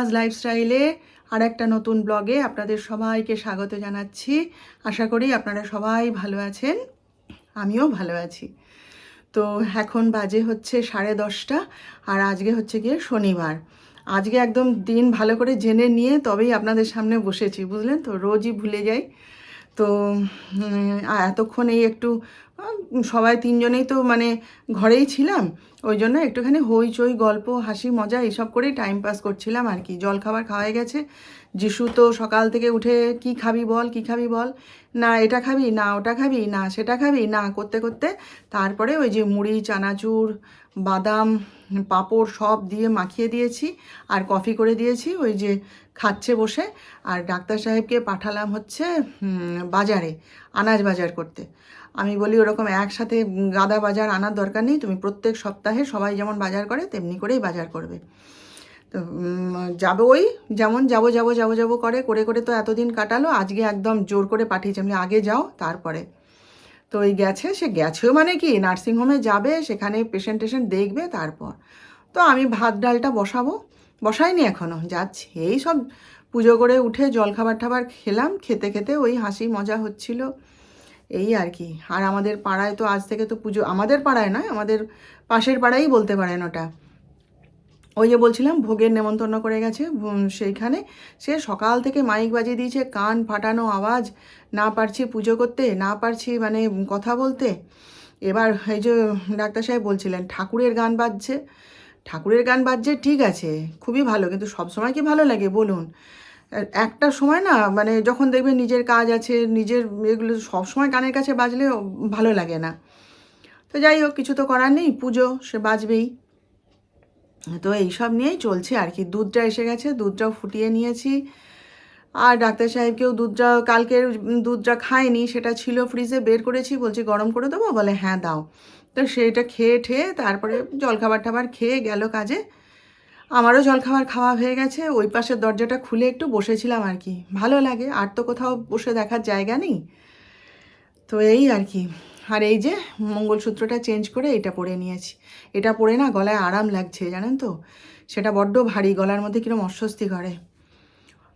রিম্পাস লাইফস্টাইলে আর একটা নতুন ব্লগে আপনাদের সবাইকে স্বাগত জানাচ্ছি। আশা করি আপনারা সবাই ভালো আছেন। আমিও ভালো আছি। তো এখন বাজে হচ্ছে সাড়ে দশটা আর আজকে হচ্ছে গিয়ে শনিবার। আজকে একদম দিন ভালো করে জেনে নিয়ে তবেই আপনাদের সামনে বসেছি, বুঝলেন তো? রোজই ভুলে যাই। তো এতক্ষণ এই একটু সবাই তিনজনেই তো মানে ঘরেই ছিলাম, ওই জন্য একটুখানি হইচই গল্প, হাসি, মজা এইসব করেই টাইম পাস করছিলাম আর কি। জল খাবার খাওয়াই গেছে। যিশু তো সকাল থেকে উঠে, কি খাবি বল, কি খাবি বল? না, এটা খাবি, না, ওটা খাবি, না, সেটা খাবি, না, করতে করতে। তারপরে ওই যে মুড়ি, চানাচুর, বাদাম, পাঁপড় সব দিয়ে মাখিয়ে দিয়েছি, আর কফি করে দিয়েছি। ওই যে খাচ্ছে বসে, আর ডাক্তার সাহেবকে পাঠালাম হচ্ছে বাজারে, আনাজ বাজার করতে। আমি বলি, ওরকম একসাথে গাদা বাজার আনার দরকার নেই, তুমি প্রত্যেক সপ্তাহে সবাই যেমন বাজার করে, তেমনি করেই বাজার করবে। তো যাব ওই যেমন যাব যাব যাব যাব করে করে করে তো এতদিন কাটালো, আজকে একদম জোর করে পাঠিয়েছে, আমি আগে যাও, তারপরে। তো ওই গেছে, সে গেছেও মানে কি, নার্সিংহোমে যাবে, সেখানে পেশেন্ট টেশেন্ট দেখবে, তারপর। তো আমি ভাত ডালটা বসাবো বসাইনি এখনও যাচ্ছি। এই সব পুজো করে উঠে জল খাবার টাবার খেলাম, খেতে খেতে ওই হাসি মজা হচ্ছিল। এই আর কি। আর আমাদের পাড়ায় তো আজ থেকে তো পুজো, আমাদের পাড়ায় নয়, আমাদের পাশের পাড়াই বলতে পারেন ওটা। ওই যে বলছিলাম, ভোগের নেমন্তন্ন করে গেছে সেইখানে সে সকাল থেকে মাইক বাজিয়ে দিয়েছে, কান ফাটানো আওয়াজ, না পারছি পুজো করতে, না পারছি মানে কথা বলতে। এবার এই যে ডাক্তার সাহেব বলছিলেন, ঠাকুরের গান বাজছে ঠাকুরের গান বাজছে, ঠিক আছে, খুবই ভালো, কিন্তু সব সময় কি ভালো লাগে? বলুন। একটা সময় না মানে যখন দেখবেন নিজের কাজ আছে, নিজের এগুলো সব সময় গানের কাছে বাজলে ভালো লাগে না। তো যাই হোক, কিছু তো করার নেই, পুজো, সে বাজবেই। তো এইসব নিয়েই চলছে আর কি। দুধটা এসে গেছে, দুধটাও ফুটিয়ে নিয়েছি। আর ডাক্তার সাহেবকেও দুধটা কালকের দুধটা খায়নি সেটা ছিল ফ্রিজে বের করেছি, বলছি গরম করে দেবো? বলে হ্যাঁ দাও। তো সেটা খেয়ে ঠেয়ে তারপরে জলখাবার টাবার খেয়ে গেল কাজে। আমারও জলখাবার খাওয়া হয়ে গেছে। ওই পাশের দরজাটা খুলে একটু বসেছিলাম আর কি। ভালো লাগে, আর তো কোথাও বসে দেখার জায়গা নেই। তো এই আর কি। আর এই যে মঙ্গলসূত্রটা চেঞ্জ করে এটা পরে নিয়েছি। এটা পরে না গলায় আরাম লাগছে, জানেন তো? সেটা বড্ড ভারী, গলার মধ্যে কিরম অস্বস্তি করে।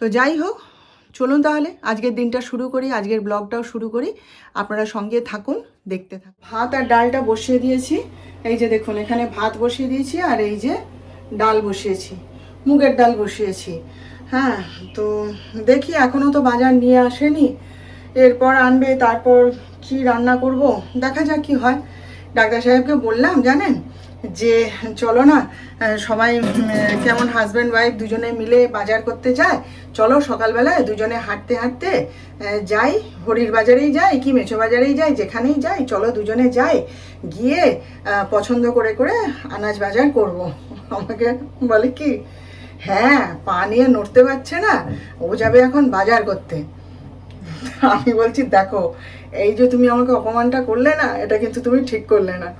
তো যাই হোক, চলুন তাহলে, আজকের দিনটা শুরু করি, আজকের ব্লগটাও শুরু করি। আপনারা সঙ্গে থাকুন, দেখতে থাকুন। ভাত আর ডালটা বসিয়ে দিয়েছি। এই যে দেখুন, এখানে ভাত বসিয়ে দিয়েছি আর এই যে ডাল বসিয়েছি, মুগের ডাল বসিয়েছি। হ্যাঁ তো দেখি এখনও তো বাজার নিয়ে আসেনি। এরপর আনবে, তারপর কি রান্না করব? দেখা যাক কি হয়। ডাক্তার সাহেবকে বললাম, জানেন? যে, চলো না সবাই কেমন হাজব্যান্ড ওয়াইফ দুজনে মিলে বাজার করতে যায়, চলো সকালবেলায় দুজনে হাঁটতে হাঁটতে যাই, হরির বাজারেই যাই কি মেছো বাজারেই যাই, যেখানেই যাই, চলো দুজনে যাই, গিয়ে পছন্দ করে করে আনাজ বাজার করব। আমাকে বলে কি হ্যাঁ পা নিয়ে নড়তে পারছে না, ও যাবে এখন বাজার করতে। আমি বলছি, দেখো, এই যে তুমি আমাকে অপমানটা করলে না, এটা কিন্তু তুমি ঠিক করলে না।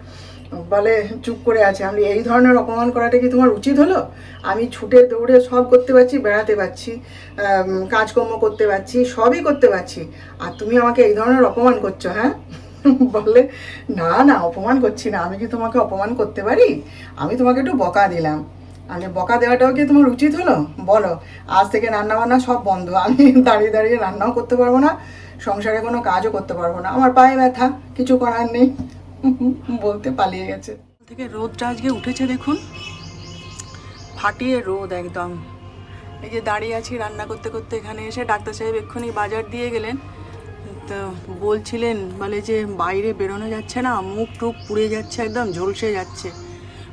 বলে চুপ করে আছে। আমি এই ধরনের অপমান করাটা কি তোমার উচিত হলো? আমি ছুটে দৌড়ে সব করতে পারছি, বেড়াতে পারছি কাজকর্ম করতে পারছি, সবই করতে পারছি। আর তুমি আমাকে এই ধরনের অপমান করছ হ্যাঁ? বলে না না, অপমান করছি না। আমি কি তোমাকে অপমান করতে পারি? আমি তোমাকে একটু বকা দিলাম। আমি বকা দেওয়াটাও কি তোমার উচিত হলো? বলো, আজ থেকে রান্না বান্না সব বন্ধ। আমি দাঁড়িয়ে দাঁড়িয়ে রান্নাও করতে পারব না, সংসারে কোনো কাজও করতে পারব না। আমার পায়ে ব্যথা, কিছু করার নেই। বলতে পালিয়ে গেছে। থেকে রোদটা আজকে উঠেছে দেখুন। ফাটিয়ে রোদ একদম। এই যে দাঁড়িয়ে আছি রান্না করতে করতে এখানে এসে ডাক্তার সাহেব এক্ষুনি বাজার দিয়ে গেলেন। তো বলছিলেন, বলে যে বাইরে বেরোনো যাচ্ছে না, মুখ টুক পুড়ে যাচ্ছে একদম, ঝলসে যাচ্ছে।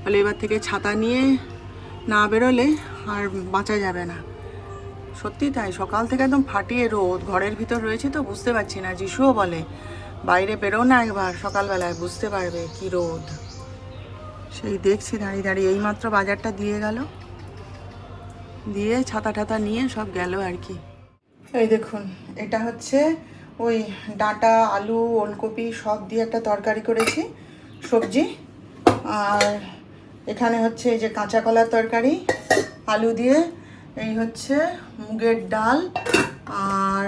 বলে এবার থেকে ছাতা নিয়ে না বেরোলে আর বাঁচা যাবে না। সত্যি তাই, সকাল থেকে একদম ফাটিয়ে রোদ। ঘরের ভিতর রয়েছে তো, বুঝতে পারছি না, যিশুও বলে। বাইরে বেরো না একবার, সকালবেলায় বুঝতে পারবে কি রোদ। সেই দেখছি, দাঁড়িয়ে দাঁড়িয়ে, এইমাত্র বাজারটা দিয়ে গেল। দিয়ে ছাতা টাতা নিয়ে সব গেল আর কি। এই দেখুন, এটা হচ্ছে ওই ডাঁটা, আলু, ওলকপি সব দিয়ে একটা তরকারি করেছি, সবজি। আর এখানে হচ্ছে এই যে কাঁচা কলার তরকারি, আলু দিয়ে, এই হচ্ছে মুগের ডাল, আর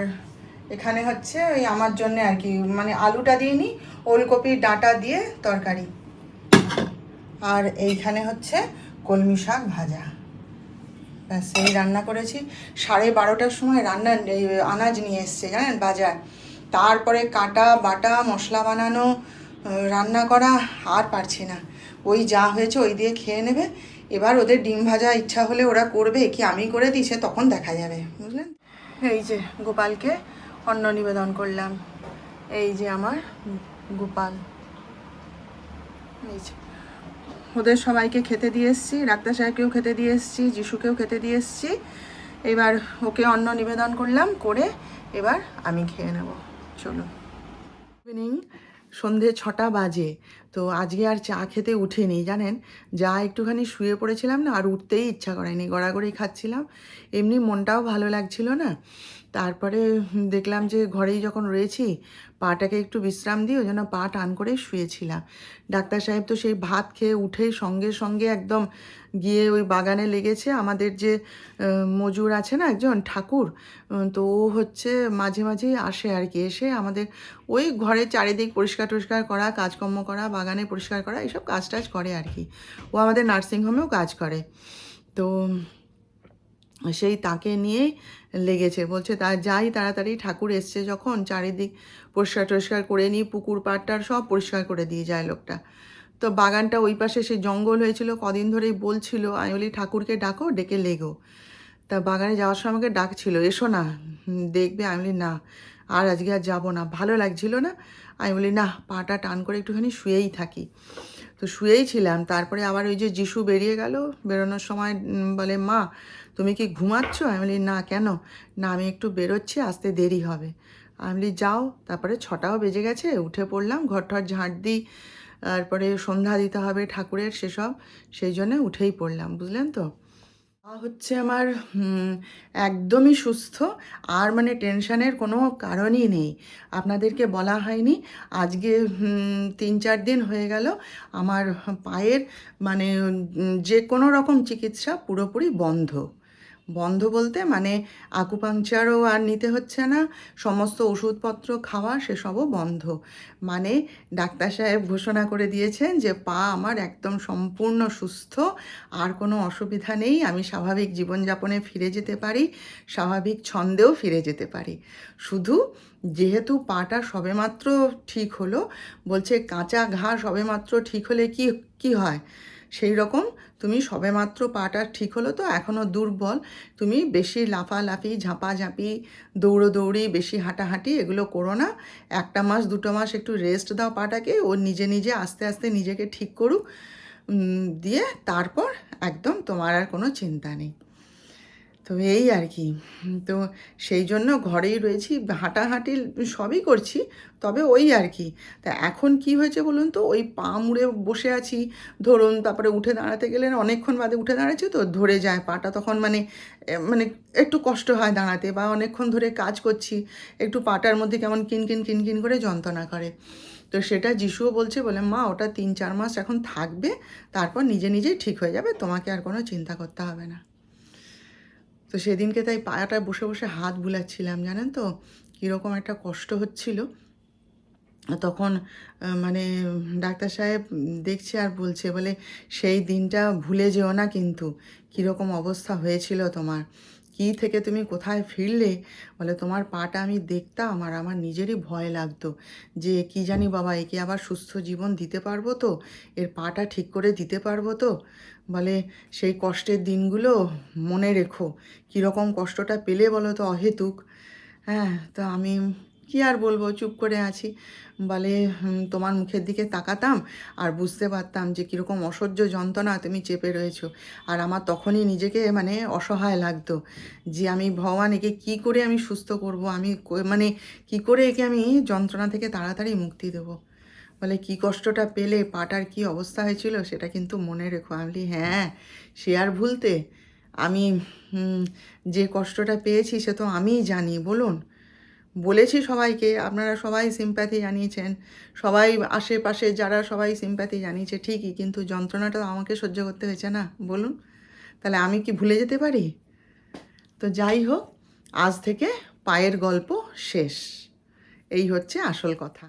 এখানে হচ্ছে ওই আমার জন্য আর কি মানে আলুটা দিয়ে নি ওলকপি ডাঁটা দিয়ে তরকারি। আর এইখানে হচ্ছে কলমি শাক ভাজা। ব্যাস, এই রান্না করেছি। সাড়ে বারোটার সময় রান্না আনাজ নিয়ে এসছে, জানেন, বাজার। তারপরে কাটা, বাটা, মশলা বানানো রান্না করা আর পারছি না। ওই যা হয়েছে ওই দিয়ে খেয়ে নেবে। এবার ওদের ডিম ভাজা ইচ্ছা হলে ওরা করবে, কি আমি করে দিই, সে তখন দেখা যাবে, বুঝলেন? এই যে গোপালকে অন্ন নিবেদন করলাম। এই যে আমার গোপাল। ওদের সবাইকে খেতে দিয়ে এসছি, ডাক্তার সাহেবকেও খেতে দিয়ে এসছি, যিশুকেও খেতে দিয়ে এসছি। এবার ওকে অন্ন নিবেদন করলাম, করে এবার আমি খেয়ে নেব। চলো ইভিনিং সন্ধে ছটা বাজে, তো আজকে আর চা খেতে উঠিনি, জানেন? যা একটুখানি শুয়ে পড়েছিলাম না, আর উঠতেই ইচ্ছা করেনি, গড়াগড়ি খাচ্ছিলাম। এমনি মনটাও ভালো লাগছিল না। তারপরে দেখলাম যে ঘরেই যখন রয়েছি, পাটাকে একটু বিশ্রাম দিয়ে ওই জন্য পা টান করে শুয়েছিলাম। ডাক্তার সাহেব তো সেই ভাত খেয়ে উঠেই সঙ্গে সঙ্গে একদম গিয়ে ওই বাগানে লেগেছে। আমাদের যে মজুর আছে না একজন ঠাকুর তো ও হচ্ছে মাঝে মাঝেই আসে আর কি। এসে আমাদের ওই ঘরের চারিদিক পরিষ্কার টরিষ্কার করা, কাজকর্ম করা, বাগানে পরিষ্কার করা, এইসব কাজ টাজ করে আর কি। ও আমাদের নার্সিংহোমেও কাজ করে। তো সেই তাকে নিয়েই লেগেছে। বলছে, তা যাই তাড়াতাড়ি, ঠাকুর এসছে যখন, চারিদিক পরিষ্কার টরিষ্কার করে নিই পুকুর পাড়টার সব পরিষ্কার করে দিয়ে যায় লোকটা। তো বাগানটা ওই পাশে সেই জঙ্গল হয়েছিল, কদিন ধরেই বলছিল আমি বলি ঠাকুরকে ডাকো, ডেকে লেগো। তা বাগানে যাওয়ার সময় আমাকে ডাকছিল, এসো না। দেখবে? আমি বলি, না, আর আজকে আর যাব না। ভালো লাগছিল না? আমি বলি, না, পাটা টান করে একটুখানি শুয়েই থাকি। তো শুয়েই ছিলাম, তারপরে আবার ওই যে যিশু বেরিয়ে গেল, বেরোনোর সময় বলে, মা তুমি কি ঘুমাচ্ছ? আমি বলি না, কেন? না, আমি একটু বেরোচ্ছি, আসতে দেরি হবে। আমি বলি যাও। তারপরে ছটাও বেজে গেছে, উঠে পড়লাম ঘর টর ঝাঁট দিই, তারপরে সন্ধ্যা দিতে হবে ঠাকুরের সেসব, সেই জন্য উঠেই পড়লাম, বুঝলেন তো? হচ্ছে আমার একদমই সুস্থ, আর মানে টেনশানের কোনো কারণই নেই। আপনাদেরকে বলা হয়নি, আজকে তিন চার দিন হয়ে গেল, আমার পায়ের মানে যে কোনো রকম চিকিৎসা পুরোপুরি বন্ধ। বন্ধ বলতে মানে আকুপাংচারও আর নিতে হচ্ছে না, সমস্ত ওষুধপত্র, খাওয়া সেসবও বন্ধ। মানে ডাক্তার সাহেব ঘোষণা করে দিয়েছেন যে, পা আমার একদম সম্পূর্ণ সুস্থ, আর কোনো অসুবিধা নেই, আমি স্বাভাবিক জীবনযাপনে ফিরে যেতে পারি, স্বাভাবিক ছন্দেও ফিরে যেতে পারি। শুধু যেহেতু পাটা সবেমাত্র ঠিক হলো, বলছে কাঁচা ঘা সবেমাত্র ঠিক হলে কি কি হয়? সেই রকম তুমি সবেমাত্র পাটা ঠিক হলো তো এখনও দুর্বল। তুমি বেশি লাফালাফি, ঝাঁপাঝাঁপি, দৌড়োদৌড়ি, বেশি হাঁটাহাঁটি এগুলো করো না। একটা মাস, দুটো মাস একটু রেস্ট দাও পাটাকে, ও নিজে নিজে আস্তে আস্তে নিজেকে ঠিক করুক দিয়ে তারপর একদম তোমার আর কোনো চিন্তা নেই। তো এই আর কি তো সেই জন্য ঘরেই রয়েছি, হাঁটাহাঁটি সবই করছি, তবে ওই আর কি তা এখন কি হয়েছে বলুন তো, ওই পা মুড়ে বসে আছি, ধরুন তারপরে উঠে দাঁড়াতে গেলে অনেকক্ষণ বাদে উঠে দাঁড়াচ্ছি তো ধরে যায় পাটা, তখন মানে মানে একটু কষ্ট হয় দাঁড়াতে বা অনেকক্ষণ ধরে কাজ করছি, একটু পাটার মধ্যে কেমন কিনকিন কিনকিন করে যন্ত্রণা করে। তো সেটা যিশুও বলছে, বলে, মা, ওটা তিন চার মাস এখন থাকবে, তারপর নিজে নিজেই ঠিক হয়ে যাবে, তোমাকে আর কোনো চিন্তা করতে হবে না। তো সেদিনকে তাই পায়াটায় বসে বসে হাত বুলাচ্ছিলাম, জানেন তো? কীরকম একটা কষ্ট হচ্ছিল। তখন মানে ডাক্তার সাহেব দেখছে আর বলছে, বলে, সেই দিনটা ভুলে যেও না কিন্তু। কীরকম অবস্থা হয়েছিল তোমার? কী থেকে তুমি কোথায় ফিরলে? বলে, তোমার পাটা আমি দেখতাম আর আমার নিজেরই ভয় লাগতো। যে কি জানি বাবা, একে আবার সুস্থ জীবন দিতে পারব তো? এর পাটা ঠিক করে দিতে পারব তো? বলে, সেই কষ্টের দিনগুলো মনে রেখো। কীরকম কষ্টটা পেলে বলো তো অহেতুক? হ্যাঁ তো আমি কি আর বলব? চুপ করে আছি। বলে তোমার মুখের দিকে তাকাতাম আর বুঝতে পারতাম যে কীরকম অসহ্য যন্ত্রণা তুমি চেপে রয়েছো। আর আমার তখনই নিজেকে মানে অসহায় লাগতো যে আমি ভগবান, একে কী করে আমি সুস্থ করব? আমি মানে কি করে একে আমি যন্ত্রণা থেকে তাড়াতাড়ি মুক্তি দেবো? বলে, কি কষ্টটা পেলে? পাটার কি অবস্থা হয়েছিল সেটা কিন্তু মনে রেখো। আমি হ্যাঁ সে আর ভুলতে। আমি যে কষ্টটা পেয়েছি সে তো আমিই জানি, বলুন? বলেছি সবাইকে, আপনারা সবাই সিম্প্যাথি জানিয়েছেন। সবাই আশেপাশে যারা সবাই সিম্প্যাথি জানিয়েছে, ঠিকই, কিন্তু যন্ত্রণাটা আমাকে সহ্য করতে হয়েছে না, বলুন। তাহলে আমি কি ভুলে যেতে পারি? তো যাই হোক, আজ থেকে পায়ের গল্প শেষ। এই হচ্ছে আসল কথা।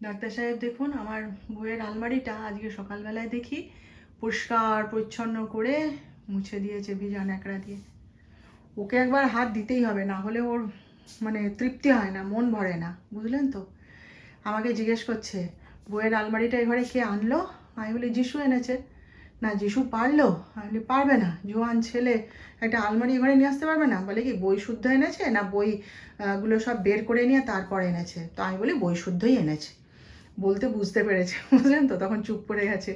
ডাক্তার সাহেব, দেখুন, আমার বইয়ের আলমারিটা আজকে সকালবেলায় দেখি, পরিষ্কার, পরিচ্ছন্ন করে মুছে দিয়েছে ভিজা ন্যাকড়া দিয়ে। ওকে একবার হাত দিতেই হবে, না হলে ওর মানে তৃপ্তি হয় না মন ভরে না বুঝলেন তো? আমাকে জিজ্ঞেস করছে বইয়ের আলমারিটা এই ঘরে কে আনলো? আমি বলি যিশু এনেছে। না যিশু পারল? আমি বলি পারবে না। জোয়ান ছেলে একটা আলমারি ঘরে নিয়ে আসতে পারবে না? বলে কি বই শুদ্ধ এনেছে? না বই গুলো সব বের করে নিয়ে তারপর এনেছে? তো আমি বলি বই শুদ্ধই এনেছে। বলতে বুঝতে পেরেছে বুঝলেন তো? তখন চুপ করে গেছে।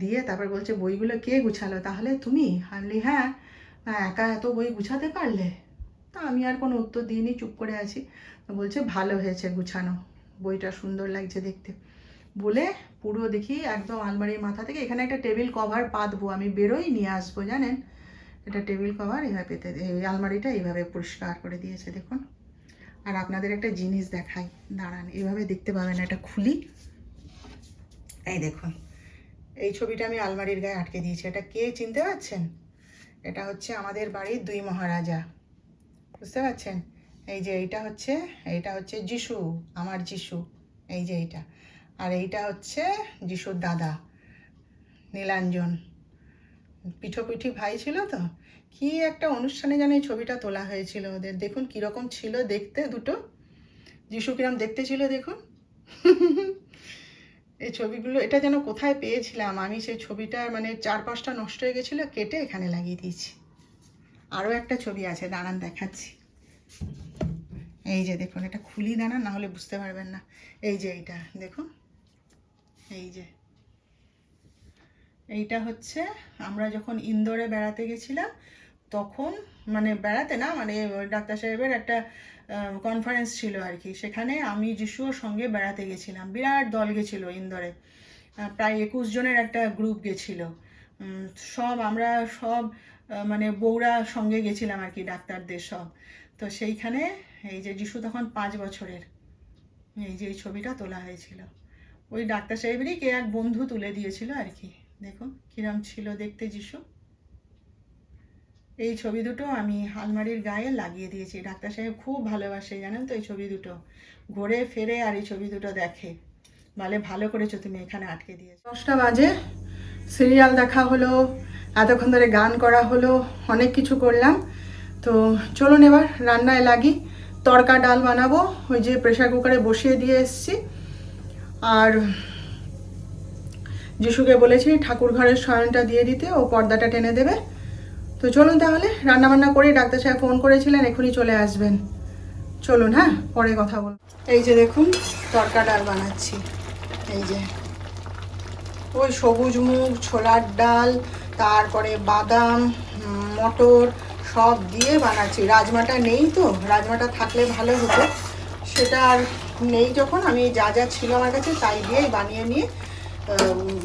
দিয়ে তারপর বলছে বইগুলো কে গুছালো? তাহলে তুমি? আমি বলি হ্যাঁ আহ, একা এত বই গুছাতে পারলে? তা আমি আর কোনো উত্তর দিইনি, চুপ করে আছি। বলছে, ভালো হয়েছে গুছানো। বইটা সুন্দর লাগছে দেখতে। বলে পুরো দেখি একদম আলমারির মাথা থেকে, এখানে একটা টেবিল কভার পাতবো, আমি বেরোই নিয়ে আসব, জানেন? এটা টেবিল কভার এইভাবে পেতে, এই আলমারিটা এইভাবে পরিষ্কার করে দিয়েছে, দেখুন। আর আপনাদের একটা জিনিস দেখাই, দাঁড়ান এইভাবে দেখতে পাবেন এটা খুলি। এই দেখুন, এই ছবিটা আমি আলমারির গায়ে আটকে দিয়েছি, এটা কে চিনতে পারছেন? এটা হচ্ছে আমাদের বাড়ির দুই মহারাজা। বুঝতে পারছেন? এই যে এইটা হচ্ছে এইটা হচ্ছে যিশু, আমার যিশু। এই যে এইটা। আর এইটা হচ্ছে যিশুর দাদা, নীলাঞ্জন। পিঠোপিঠি ভাই ছিল তো? কি একটা অনুষ্ঠানে যেন এই ছবিটা তোলা হয়েছিল ওদের। দেখুন কীরকম ছিল দেখতে দুটো। যিশু কিরম দেখতে ছিল দেখুন। এই ছবিগুলো, এটা যেন কোথায় পেয়েছিলাম? আমি সেই ছবিটা মানে চার পাঁচটা নষ্ট হয়ে গেছিল, কেটে এখানে লাগিয়ে দিয়েছি। আরও একটা ছবি আছে, দাঁড়ান দেখাচ্ছি। এই যে দেখুন, এটা খুলি দাঁড়ান, না হলে বুঝতে পারবেন না। এই যে এইটা, দেখুন। এই যে। এইটা হচ্ছে, আমরা যখন ইন্দোরে বেড়াতে গেছিলাম, তখন মানে বেড়াতে না মানে ডাক্তার সাহেবের একটা কনফারেন্স ছিল আর কি। সেখানে আমি যিশুর সঙ্গে বেড়াতে গেছিলাম। বিরাট দল গেছিল ইন্দোরে। প্রায় একুশ জনের একটা গ্রুপ গেছিল। সব, আমরা সব মানে বউরা সঙ্গে গেছিলাম আর কি, ডাক্তারদের সব। তো সেইখানে এই যে যিশু তখন পাঁচ বছরের, এই যে এই ছবিটা তোলা হয়েছিল। ওই ডাক্তার সাহেবেরই কে এক বন্ধু তুলে দিয়েছিল আর কি। দেখুন, কিরম ছিল দেখতে যিশু। এই ছবি দুটো আমি আলমারির গায়ে লাগিয়ে দিয়েছি। ডাক্তার সাহেব খুব ভালোবাসে, জানেন তো এই ছবি দুটো। ঘুরে ফেরে আর এই ছবি দুটো দেখে। বলে, ভালো করেছ, তুমি এখানে আটকে দিয়েছ। দশটা বাজে, সিরিয়াল দেখা হলো। এতক্ষণ ধরে গান করা হলো, অনেক কিছু করলাম। তো চলুন এবার রান্নায় লাগি। তড়কা ডাল বানাবো, ওই যে প্রেশার কুকারে বসিয়ে দিয়ে এসছি। আর যিশুকে বলেছি, ঠাকুর ঘরের শয়নটা দিয়ে দিতে, ও পর্দাটা টেনে দেবে। তো চলুন তাহলে, রান্নাবান্না করে ডাক্তার সাহেব ফোন করেছিলেন, এখনই চলে আসবেন। চলুন হ্যাঁ পরে কথা বল এই যে দেখুন, তরকা, ডাল বানাচ্ছি। এই যে, ওই সবুজ মুগ, ছোলার ডাল তারপরে বাদাম মটর সব দিয়ে বানাচ্ছি। রাজমাটা নেই তো, রাজমাটা থাকলে ভালো হতো। সেটা আর নেই যখন, আমি যা যা ছিল আমার কাছে তাই দিয়েই বানিয়ে নিয়ে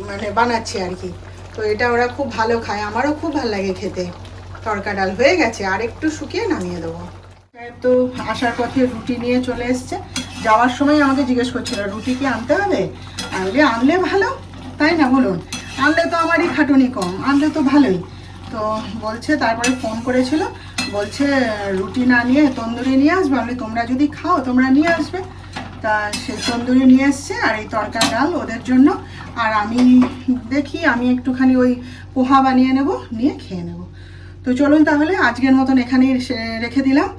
মানে বানাচ্ছি আর কি। তো এটা ওরা খুব ভালো খায়, আমারও খুব ভালো লাগে খেতে। তড়কা ডাল হয়ে গেছে, আর একটু শুকিয়ে নামিয়ে দেবো। তো আসার পথে রুটি নিয়ে চলে এসছে। যাওয়ার সময় আমাকে জিজ্ঞেস করছিল, রুটি কি আনতে হবে? আমি বলি, আনলে ভালো, তাই না, বলুন। আনলে তো আমারই খাটুনি কম, আনলে তো ভালোই। তো বলছে, তারপরে ফোন করেছিল, বলছে, রুটি না নিয়ে তন্দুরি নিয়ে আসবে। আমি তোমরা যদি খাও, তোমরা নিয়ে আসবে। তা সেই তন্দুরি নিয়ে এসছে, আর এই তরকা ডাল ওদের জন্য। আর আমি দেখি, আমি একটুখানি ওই পোহা বানিয়ে নেব, নিয়ে খেয়ে নেব। তো চলুন তাহলে, আজকের মতন এখানেই সে- রেখে দিলাম।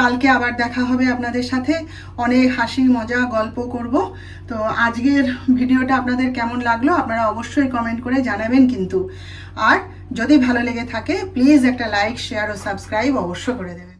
কালকে আবার দেখা হবে আপনাদের সাথে। অনেক হাসি, মজা, গল্প করব। তো আজকের ভিডিওটা আপনাদের কেমন লাগল আপনারা অবশ্যই কমেন্ট করে জানাবেন কিন্তু। আর যদি ভালো লেগে থাকে প্লিজ একটা লাইক শেয়ার ও সাবস্ক্রাইব অবশ্য করে দেবেন।